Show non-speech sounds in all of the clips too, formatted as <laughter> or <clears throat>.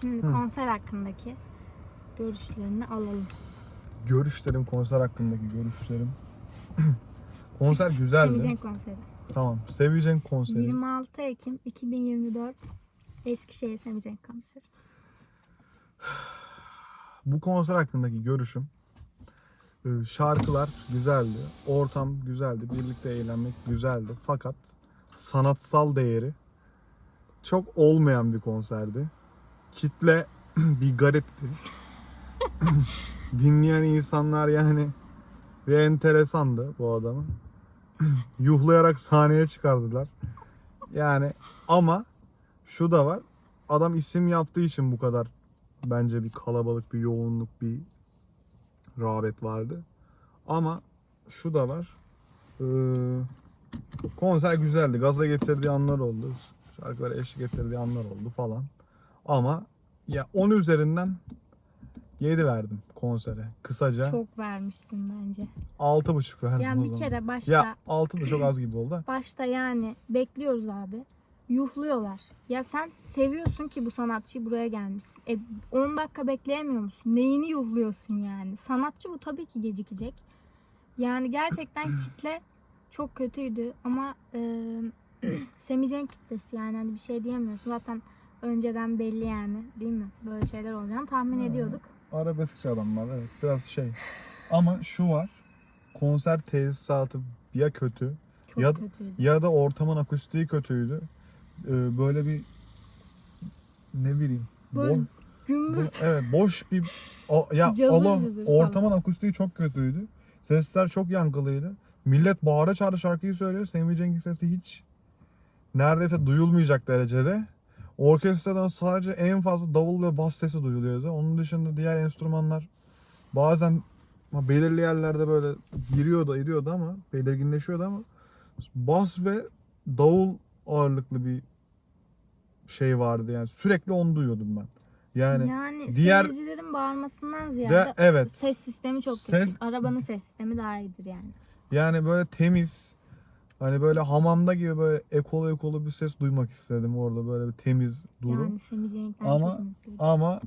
Şimdi Hı. konser hakkındaki görüşlerini alalım. Görüşlerim konser hakkındaki görüşlerim. <coughs> konser güzeldi. Sevecen konseri. Tamam. Seveceğin konseri. 26 Ekim 2024 Eskişehir Sevecen konseri. <sighs> Bu konser hakkındaki görüşüm e, şarkılar güzeldi, ortam güzeldi, birlikte eğlenmek güzeldi. Fakat sanatsal değeri çok olmayan bir konserdi. Kitle <clears throat> bir garipti. <clears throat> Dinleyen insanlar yani bir enteresandı bu adamı. <clears throat> Yuhlayarak sahneye çıkardılar. Yani ama şu da var. Adam isim yaptığı için bu kadar bence bir kalabalık, bir yoğunluk, bir rağbet vardı. Ama şu da var. Ee, konser güzeldi. Gaza getirdiği anlar oldu. Şarkılara eşlik getirdiği anlar oldu falan. Ama ya 10 üzerinden 7 verdim konsere. Kısaca Çok vermişsin bence. 6,5 verdim. Yani o bir zaman. kere başta Ya 6 da çok az gibi oldu. <clears throat> başta yani bekliyoruz abi. Yuhluyorlar. Ya sen seviyorsun ki bu sanatçıyı buraya gelmişsin. E 10 dakika bekleyemiyor musun? Neyini yuhluyorsun yani? Sanatçı bu tabii ki gecikecek. Yani gerçekten <clears throat> kitle çok kötüydü ama e, <clears throat> Semicen kitlesi yani hani bir şey diyemiyorsun. Zaten önceden belli yani değil mi? Böyle şeyler olacağını tahmin ediyorduk. Arabeskçi adamlar evet biraz şey. Ama şu var. Konser tesisatı ya kötü Çok Ya- kötüydü. ya da ortamın akustiği kötüydü. Ee, böyle bir ne bileyim. Böyle bo- Gümbürt. evet boş bir o- ya <laughs> Cazır cazır ortamın akustiği çok kötüydü. Sesler çok yankılıydı. Millet bağıra çağıra şarkıyı söylüyor. Semih Cengiz sesi hiç neredeyse duyulmayacak derecede. Orkestradan sadece en fazla davul ve bas sesi duyuluyordu. Onun dışında diğer enstrümanlar bazen belirli yerlerde böyle giriyordu, giriyordu ama belirginleşiyordu ama bas ve davul ağırlıklı bir şey vardı yani sürekli onu duyuyordum ben. Yani, Yani, diğer- seyircilerin bağırmasından ziyade de evet ses sistemi çok kötü. Ses- Arabanın ses sistemi daha iyidir yani. yani böyle temiz hani böyle hamamda gibi böyle ekolu ekolu bir ses duymak istedim orada böyle bir temiz duru. Yani Semicek'ten Ama- çok. Ama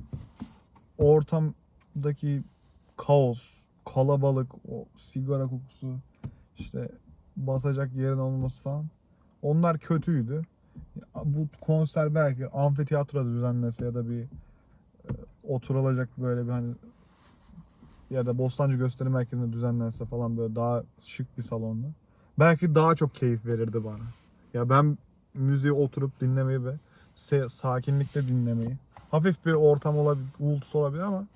ortamdaki kaos, kalabalık, o sigara kokusu, işte basacak yerin olması falan onlar kötüydü. Bu konser belki amfiteyatroda düzenlese ya da bir e, oturulacak böyle bir hani ya da Bostancı Gösteri Merkezi'nde düzenlense falan böyle daha şık bir salonda. Belki daha çok keyif verirdi bana. Ya ben müziği oturup dinlemeyi ve sakinlikle dinlemeyi. Hafif bir ortam olabilir, uğultusu olabilir ama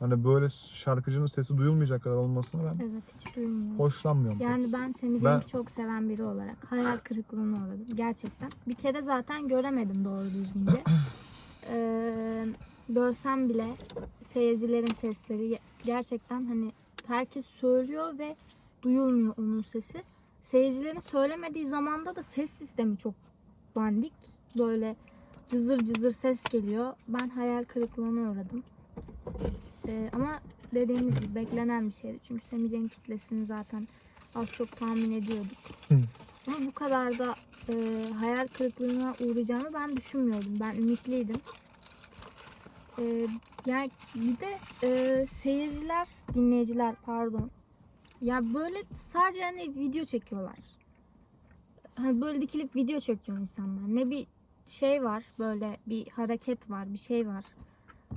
hani böyle şarkıcının sesi duyulmayacak kadar olmasını ben Evet hiç duymuyorum. hoşlanmıyorum. pek. Yani ben Semih Ben- çok seven biri olarak hayal kırıklığına uğradım. Gerçekten. Bir kere zaten göremedim doğru düzgünce. <coughs> Ee, görsem bile seyircilerin sesleri gerçekten hani herkes söylüyor ve duyulmuyor onun sesi. Seyircilerin söylemediği zamanda da ses sistemi çok dandik. Böyle cızır cızır ses geliyor. Ben hayal kırıklığına uğradım. Ee, ama dediğimiz gibi beklenen bir şeydi. Çünkü Semih Cenk kitlesini zaten az çok tahmin ediyorduk. Hı. Ama bu kadar da e, hayal kırıklığına uğrayacağımı ben düşünmüyordum. Ben ümitliydim. E, yani bir de e, seyirciler, dinleyiciler pardon. Ya böyle sadece hani video çekiyorlar. Hani böyle dikilip video çekiyor insanlar. Ne bir şey var böyle bir hareket var bir şey var.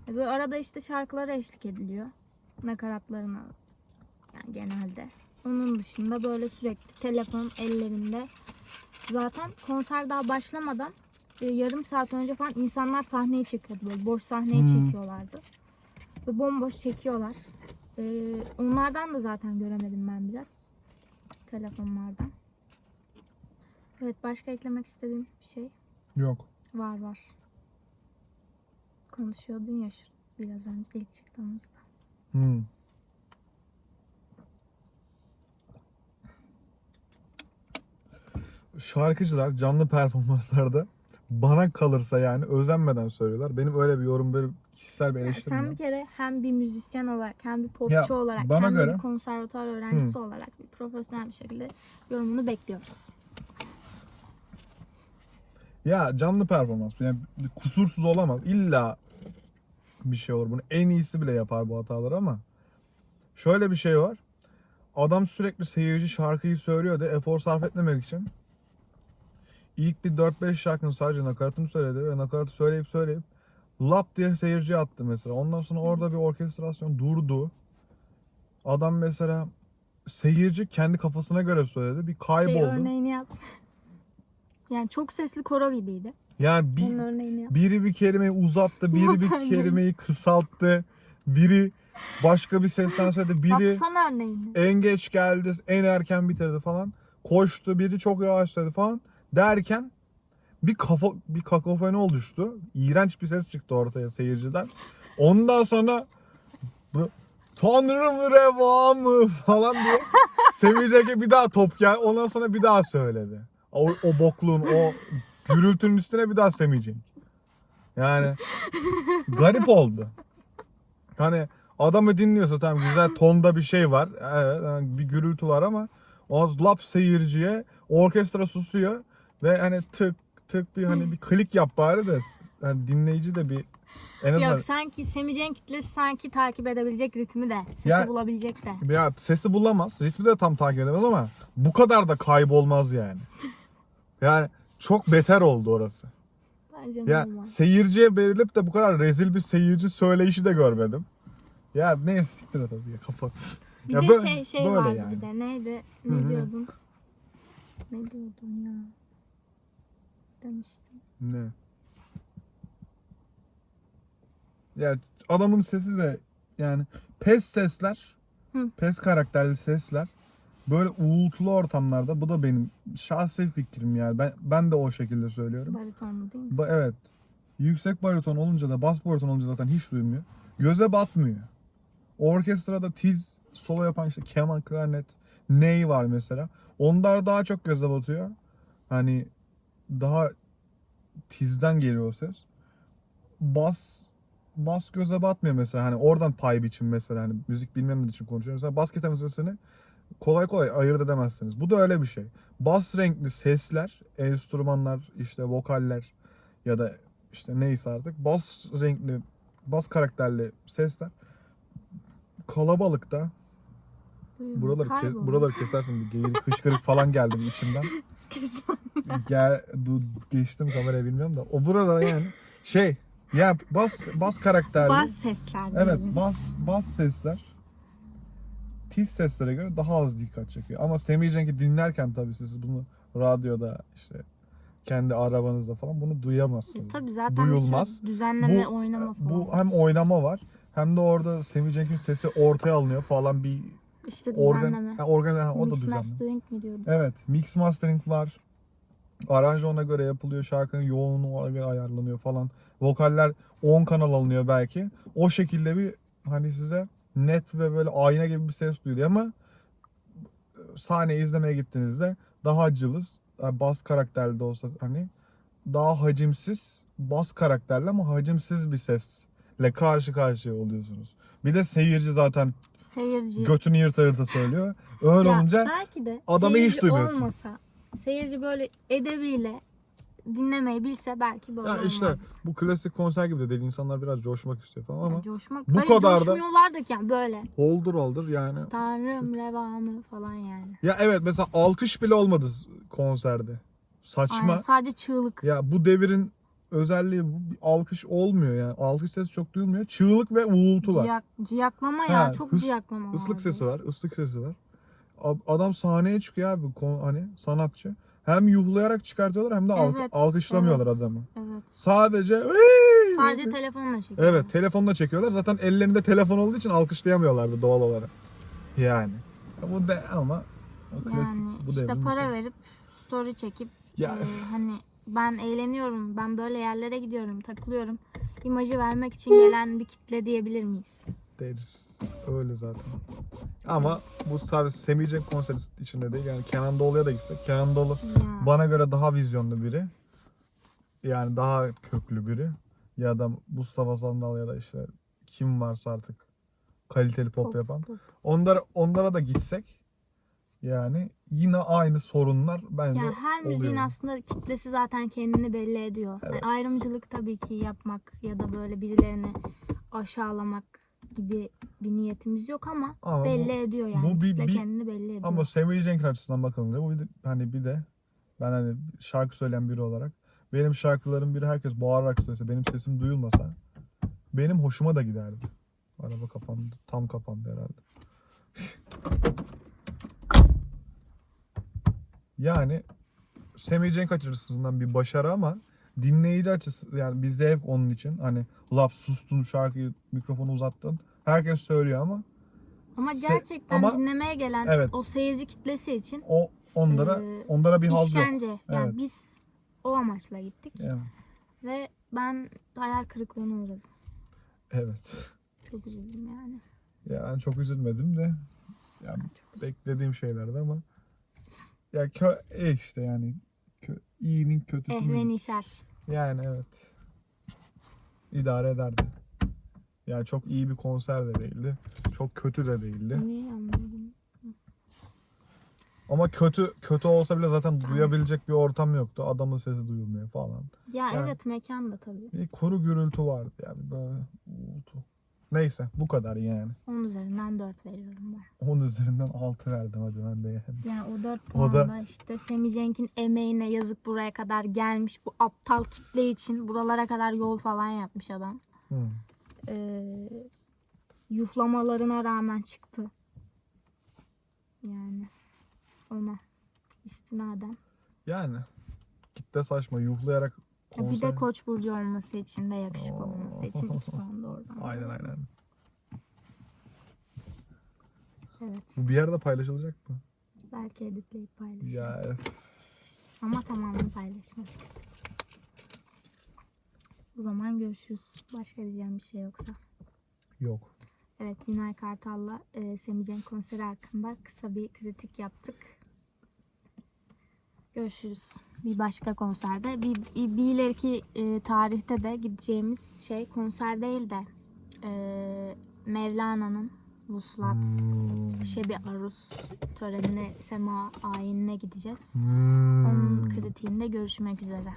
E, Böyle arada işte şarkılara eşlik ediliyor. Nakaratlarına yani genelde. Onun dışında böyle sürekli telefon ellerinde. Zaten konser daha başlamadan e, yarım saat önce falan insanlar sahneyi çekiyordu. Böyle boş sahneyi Hmm. çekiyorlardı. Ve bomboş çekiyorlar. E, onlardan da zaten göremedim ben biraz. Telefonlardan. Evet başka eklemek istediğin bir şey Yok. var var. Konuşuyordun ya şu biraz önce ilk çıktığımızda. Hmm. Şarkıcılar canlı performanslarda bana kalırsa yani özenmeden söylüyorlar. Benim öyle bir yorum, böyle kişisel bir Yani eleştirim sen bir kere hem bir müzisyen olarak hem bir popçu Ya, olarak bana hem göre- bir konservatuar öğrencisi olarak bir profesyonel bir şekilde yorumunu bekliyoruz. Ya canlı performans yani kusursuz olamaz. İlla bir şey olur. Bunu en iyisi bile yapar bu hataları ama şöyle bir şey var. Adam sürekli seyirci şarkıyı söylüyor da efor sarf etmemek için ilk bir 4-5 şarkının sadece nakaratını söyledi ve nakaratı söyleyip söyleyip lap diye seyirci attı mesela. Ondan sonra orada bir orkestrasyon durdu. Adam mesela seyirci kendi kafasına göre söyledi. Bir Şey kayboldu. örneğini yap. Yani çok sesli koro gibiydi. yani bir, Onun örneğini yap. Biri bir kelimeyi uzattı, biri bir kelimeyi kısalttı. Biri başka bir sesten söyledi, biri Baksana örneğini. en geç geldi, en erken bitirdi falan. Koştu, biri çok yavaş söyledi falan derken bir kafa bir kakofoni oluştu. İğrenç bir ses çıktı ortaya seyirciden. Ondan sonra bu, Tanrım reva falan diye Semih Ceke bir daha top gel. Ondan sonra bir daha söyledi. O, o bokluğun, o gürültünün üstüne bir daha Semih Cenk. Yani garip oldu. Hani adamı dinliyorsa tamam güzel tonda bir şey var. Bir gürültü var ama o lap seyirciye orkestra susuyor ve hani tık tık bir hani bir klik yap bari de yani dinleyici de bir en azından Yok sanki Semih Cenk kitlesi sanki takip edebilecek ritmi de. Sesi Ya- bulabilecek de. ya sesi bulamaz. Ritmi de tam takip edemez ama bu kadar da kaybolmaz yani. Yani çok beter oldu orası. Bence Ya normal. seyirciye verilip de bu kadar rezil bir seyirci söyleyişi de görmedim. Ya ne siktir et hadi ya kapat. Bir ya de böyle- şey şey böyle vardı yani. bir de neydi? Hı hı. Ne diyordun? Ne diyordun ya? Demiştim. Ne? Ya adamın sesi de yani pes sesler, Hı. pes karakterli sesler böyle uğultulu ortamlarda bu da benim şahsi fikrim yani. Ben ben de o şekilde söylüyorum. Baritonlu değil mi? Ba- evet. Yüksek bariton olunca da bas bariton olunca zaten hiç duymuyor. Göze batmıyor. Orkestrada tiz solo yapan işte keman, klarnet, ney var mesela. Onlar daha çok göze batıyor. Hani daha tizden geliyor o ses. Bas bas göze batmıyor mesela. Hani oradan pay biçim mesela hani müzik bilmeyenler için konuşuyorum. Mesela bas gitarın sesini kolay kolay ayırt edemezsiniz. Bu da öyle bir şey. Bas renkli sesler, enstrümanlar, işte vokaller ya da işte neyse artık bas renkli, bas karakterli sesler kalabalıkta buraları ke- buraları kesersin bir geyirik hışkırık falan geldi bir <laughs> içimden. Gel du, geçtim kameraya bilmiyorum da o burada yani şey ya bas bas karakterli. Bas sesler Evet diyelim. bas bas sesler tiz seslere göre daha az dikkat çekiyor. Ama Semih Cenk'i dinlerken tabii siz bunu radyoda işte kendi arabanızda falan bunu duyamazsınız. Tabii zaten Duyulmaz. düzenleme, Bu- oynama falan. Bu hem oynama var hem de orada Semih Cenk'in sesi ortaya alınıyor falan bir işte organ, düzenleme. organ ha, o da Mix düzenleme. mastering mi diyordun? Evet, mix mastering var. Aranj ona göre yapılıyor. Şarkının yoğunluğu ona göre ayarlanıyor falan. Vokaller 10 kanal alınıyor belki. O şekilde bir hani size net ve böyle ayna gibi bir ses duyuluyor ama sahneyi izlemeye gittiğinizde daha cılız, yani bas karakterli de olsa hani daha hacimsiz, bas karakterli ama hacimsiz bir sesle karşı karşıya oluyorsunuz. Bir de seyirci zaten Seyirci. götünü yırta yırta söylüyor. Öyle Ya olunca belki de adamı hiç duymuyorsun. olmasa, seyirci böyle edebiyle dinlemeyi bilse belki böyle Ya işte olmazdı. bu klasik konser gibi de değil. İnsanlar biraz coşmak istiyor falan ama Yani coşmak. bu Hayır, kadar da- coşmuyorlar da yani böyle. holdur holdur yani. Tanrım revamı falan yani. Ya evet mesela alkış bile olmadı konserde. Saçma. Aynen, sadece çığlık. Ya bu devirin özelliği bu bir alkış olmuyor yani. Alkış sesi çok duyulmuyor. Çığlık ve uğultu var. Ciyak, ciyaklama ya. Ha, çok hıs- ciyaklama Islık vardı. sesi var, ıslık sesi var. Adam sahneye çıkıyor abi hani sanatçı. Hem yuhlayarak çıkartıyorlar hem de Evet, alkışlamıyorlar evet. adamı. Evet. Sadece! Sadece telefonla çekiyor. Evet telefonla çekiyorlar. Zaten ellerinde telefon olduğu için alkışlayamıyorlardı doğal olarak. Yani. Ya Bu de ama o klasik Yani bu işte para verip story çekip Ya- e, hani ben eğleniyorum, ben böyle yerlere gidiyorum, takılıyorum. imajı vermek için gelen bir kitle diyebilir miyiz? deriz. Öyle zaten. Ama bu sadece Semih Cenk konseri içinde değil. Yani Kenan Doğulu'ya da gitsek. Kenan Doğulu Ya. bana göre daha vizyonlu biri. Yani daha köklü biri. Ya da Mustafa Sandal ya da işte kim varsa artık kaliteli pop, Pop, yapan. pop. Onlara, onlara da gitsek Yani yine aynı sorunlar bence Yani her müziğin oluyor. aslında kitlesi zaten kendini belli ediyor. Yani Evet. ayrımcılık tabii ki yapmak ya da böyle birilerini aşağılamak gibi bir niyetimiz yok ama, Ama bu- belli ediyor yani. bu bir- Kitle bir- kendini belli ediyor. Ama Samuel Jenkins açısından bakılınca bu bir de, hani bir de ben hani şarkı söyleyen biri olarak benim şarkılarım biri herkes bağırarak söylese benim sesim duyulmasa benim hoşuma da giderdi. Araba kapandı. Tam kapandı herhalde. Yani Samuel Jenkins açısından bir başarı ama dinleyici açısı yani bir zevk onun için. Hani laf sustun şarkıyı mikrofonu uzattın. Herkes söylüyor ama Ama gerçekten ama- dinlemeye gelen Evet. o seyirci kitlesi için o onlara Ee, onlara bir haz yok. işkence. Yani Evet. biz o amaçla gittik Yani, ve ben hayal kırıklığına uğradım. evet. Çok üzüldüm yani. Ya ben çok üzülmedim de yani beklediğim şeylerdi ama ya kö e işte yani kö, iyinin kötüsü mü? Ehven işer. Yani evet. İdare ederdi. Yani çok iyi bir konser de değildi. Çok kötü de değildi. Niye anlamadım? Ama kötü kötü olsa bile zaten duyabilecek bir ortam yoktu. Adamın sesi duyulmuyor falan. Ya Yani- evet mekan da tabii. Bir kuru gürültü vardı yani böyle uğultu. Neyse bu kadar yani. 10 üzerinden 4 veriyorum ben. 10 üzerinden 6 verdim hadi ben de yani. Yani o 4 O puan da- da işte Semi Cenk'in emeğine yazık buraya kadar gelmiş. Bu aptal kitle için buralara kadar yol falan yapmış adam. Hı. Ee, yuhlamalarına rağmen çıktı. Yani ona istinaden. Yani kitle saçma yuhlayarak Ya Bir de konser. Koç burcu olması için ve yakışıklı Oo. olması için 2 puan <laughs> oradan. Aynen aynen. Evet. Bu bir yerde paylaşılacak mı? Belki editleyip paylaşırım. Ya evet. Ama tamamını paylaşmam. O zaman görüşürüz. Başka diyeceğim bir şey yoksa. yok. Evet Günay Kartal'la e, Semih Cenk konseri hakkında kısa bir kritik yaptık. Görüşürüz. Bir başka konserde. Bir, bir, ileriki e, tarihte de gideceğimiz şey konser değil de e, Mevlana'nın Vuslat Hmm. Şebi Arus törenine, sema ayinine gideceğiz. Hmm. Onun kritiğinde görüşmek üzere.